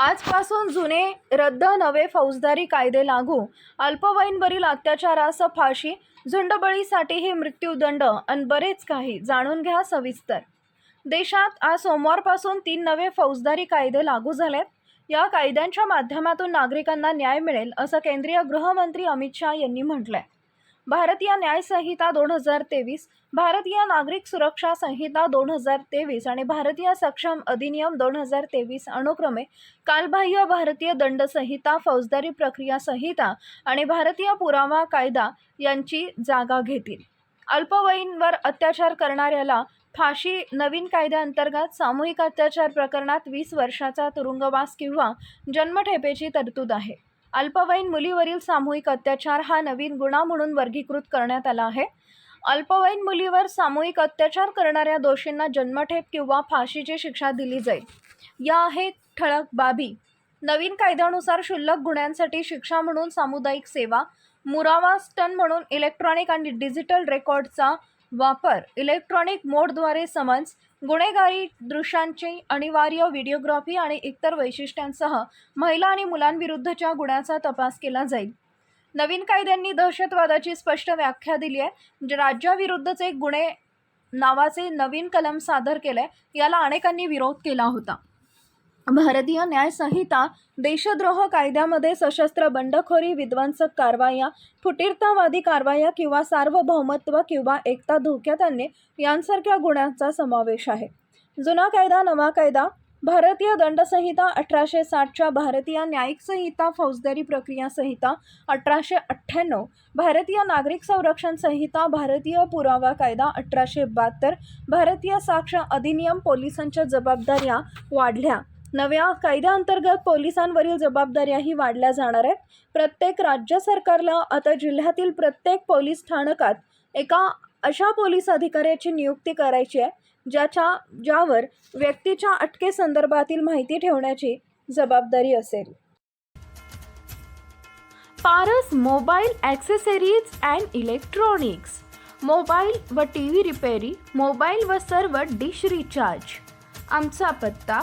आजपासून जुने रद्द नवे फौजदारी कायदे लागू. अल्पवयीनवरील अत्याचारास फाशी झुंडबळीसाठीही मृत्यूदंड आणि बरेच काही जाणून घ्या सविस्तर. देशात आज सोमवारपासून तीन नवे फौजदारी कायदे लागू झालेत. या कायद्यांच्या माध्यमातून नागरिकांना न्याय मिळेल असं केंद्रीय गृहमंत्री अमित शहा यांनी म्हटलंय. भारतीय न्याय संहिता दोन हजार तेवीस भारतीय नागरिक सुरक्षा संहिता दोन हजार तेवीस आणि भारतीय सक्षम अधिनियम दोन हजार तेवीस अनुक्रमे कालबाह्य भारतीय दंड संहिता फौजदारी प्रक्रिया संहिता आणि भारतीय पुरावा कायदा यांची जागा घेतील. अल्पवयीनवर अत्याचार करणाऱ्याला फाशी नवीन कायद्याअंतर्गत सामूहिक अत्याचार प्रकरणात वीस वर्षाचा तुरुंगवास किंवा जन्मठेपेची तरतूद आहे. अल्पवयीन मुलीवरील सामूहिक अत्याचार हा नवीन गुन्हा म्हणून वर्गीकृत करण्यात आला आहे. अल्पवयीन मुलीवर सामूहिक अत्याचार करणाऱ्या दोषींना जन्मठेप किंवा फाशीची शिक्षा दिली जाईल. या आहेत ठळक बाबी. नवीन कायद्यानुसार क्षुल्लक गुन्ह्यांसाठी शिक्षा म्हणून सामुदायिक सेवा मुरावा स्टन म्हणून इलेक्ट्रॉनिक आणि डिजिटल रेकॉर्डचा वापर. इलेक्ट्रॉनिक मोडद्वारे समन्स गुन्हेगारी दृश्यांची अनिवार्य व्हिडिओग्राफी आणि इतर वैशिष्ट्यांसह महिला आणि मुलांविरुद्धच्या गुन्ह्याचा तपास केला जाईल. नवीन कायद्यांनी दहशतवादाची स्पष्ट व्याख्या दिली आहे. जे राज्याविरुद्धचे गुन्हे नावाचे नवीन कलम सादर केले याला अनेकांनी विरोध केला होता. भारतीय न्याय संहिता देशद्रोह कायद्यामध्ये सशस्त्र बंडखोरी विध्वंसक कारवाया फुटीरतावादी कारवाया किंवा सार्वभौमत्व किंवा एकता धोक्यात आणणे यांसारख्या गुन्ह्यांचा समावेश आहे. जुना कायदा नवा कायदा भारतीय दंडसंहिता अठराशे साठच्या भारतीय न्यायिक संहिता फौजदारी प्रक्रिया संहिता अठराशे अठ्ठ्याण्णव भारतीय नागरिक संरक्षण संहिता भारतीय पुरावा कायदा अठराशे बहात्तर भारतीय साक्ष अधिनियम पोलिसांच्या जबाबदाऱ्या वाढल्या. नव्या कायद्याअंतर्गत पोलिसांवरील जबाबदाऱ्याही वाढल्या जाणार आहेत. प्रत्येक राज्य सरकारला आता जिल्ह्यातील प्रत्येक पोलीस स्थानकात एका अशा पोलीस अधिकाऱ्याची नियुक्ती करायची आहे ज्याच्या ज्यावर व्यक्तीच्या अटकेसंदर्भातील माहिती ठेवण्याची जबाबदारी असेल. Paras mobile accessories and electronics mobile व टी व्ही रिपेरी मोबाईल व सर्व डिश रिचार्ज. आमचा पत्ता